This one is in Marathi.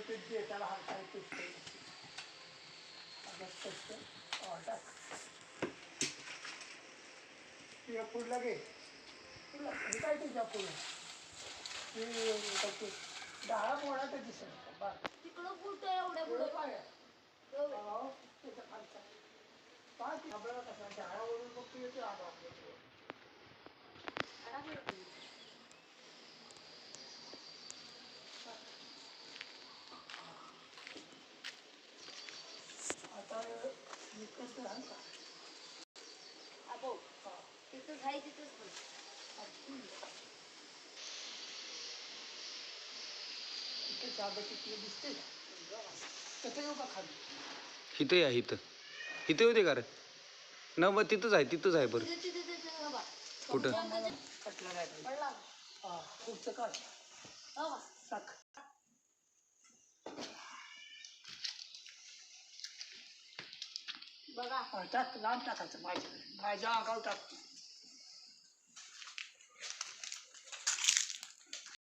ते देताला हात काय तुटते टाक ते पुढला घे. पुढला हे काय तुझ्या पुढे? ते डाळा मोडा तर दिसत. तिकडं कुठं एवढ्या पुढं? हो, त्याच्या खालचा. ते आपल्याला कसा झाडावरून मग तू येते आला आपल्याकडे. आता विकत राहा का अबो हा. तिथंच आहे तिथंच पण इथे या इथं. इथे होते का रे? न मग तिथंच आहे तिथंच आहे बरं. कुठं कटला नाही पाहिजे. पडला हा पुढचं काढ हो का टाक बघा हा, टाक लांब टाकायचं माझ्या माझ्या अंगावर टाकतो